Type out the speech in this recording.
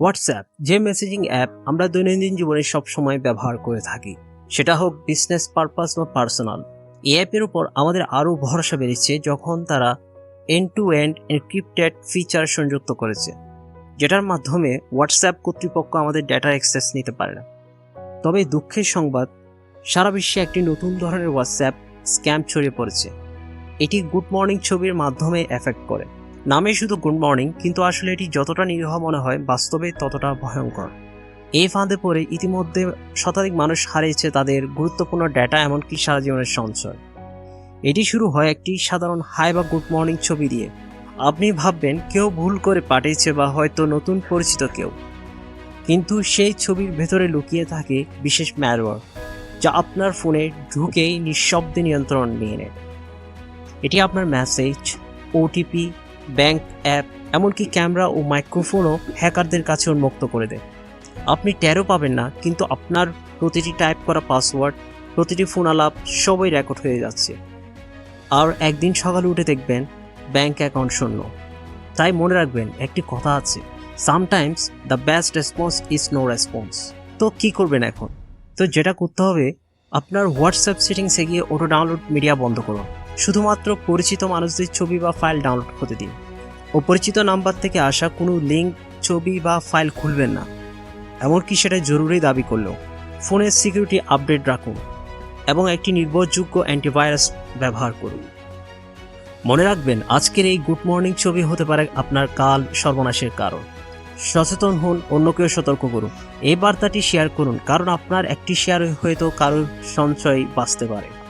WhatsApp যে messaging app আমরা দৈনন্দিন জীবনে সবসময় ব্যবহার করে থাকি, সেটা হোক বিজনেস পারপাস বা পার্সোনাল এই অ্যাপের উপর আমাদের আরও ভরসা বেড়েছে যখন তারা end to end encrypted feature সংযুক্ত করেছে, যেটার মাধ্যমে হোয়াটসঅ্যাপ কর্তৃপক্ষ আমাদের ডেটা অ্যাক্সেস নিতে পারে। না তবে দুঃখের সংবাদ, সারা বিশ্বে একটি নতুন ধরনের হোয়াটসঅ্যাপ স্ক্যাম ছড়িয়ে পড়েছে। এটি গুড মর্নিং ছবির মাধ্যমে এফেক্ট করে। নামে শুধু গুড মর্নিং, কিন্তু আসলে এটি যতটা নিরীহ মনে হয়, বাস্তবে ততটা ভয়ঙ্কর। এই ফাঁদে পড়ে ইতিমধ্যে শতাধিক মানুষ হারিয়েছে তাদের গুরুত্বপূর্ণ ডেটা এমনকি সারা জীবনের সঞ্চয়। এটি শুরু হয় একটি সাধারণ হাই বা গুড মর্নিং ছবি দিয়ে। আপনি ভাববেন, কেউ ভুল করে পাঠিয়েছে বা হয়তো নতুন পরিচিত কেউ। কিন্তু সেই ছবির ভেতরে লুকিয়ে থাকে বিশেষ ম্যালওয়্যার যা আপনার ফোনে ঢুকেই নিঃশব্দে নিয়ন্ত্রণ নিয়ে নেয়। এটি আপনার মেসেজ ওটিপি ব্যাংক, অ্যাপ, এমনকি ক্যামেরা ও মাইক্রোফোনও হ্যাকারদের কাছে উন্মুক্ত করে দেয়। আপনি ট্যারও পাবেন না, কিন্তু আপনার প্রতিটি টাইপ করা পাসওয়ার্ড, প্রতিটি ফোন আলাপ সবই রেকর্ড হয়ে যাচ্ছে। আর একদিন সকালে উঠে দেখবেন ব্যাংক অ্যাকাউন্ট শূন্য। তাই মনে রাখবেন, একটি কথা আছে sometimes the best response is no response তো কি করবেন এখন? তো যেটা করতে হবে, আপনার হোয়াটসঅ্যাপ সেটিংসে গিয়ে অটো ডাউনলোড মিডিয়া বন্ধ করুন। শুধুমাত্র পরিচিত মানুষদের ছবি বা ফাইল ডাউনলোড হতে দিন। অপরিচিত নাম্বার থেকে আসা কোনো লিঙ্ক ছবি বা ফাইল খুলবেন না। এমনকি সেটা জরুরি দাবি করলেও ফোনের সিকিউরিটি আপডেট রাখুন এবং একটি নির্ভরযোগ্য অ্যান্টিভাইরাস ব্যবহার করুন। মনে রাখবেন, আজকের এই গুড মর্নিং ছবি হতে পারে আপনার কাল সর্বনাশের কারণ। সচেতন হন, অন্যকেও সতর্ক করুন। এই বার্তাটি শেয়ার করুন, কারণ আপনার একটি শেয়ার হয়তো কারোর সঞ্চয় বাঁচতে পারে।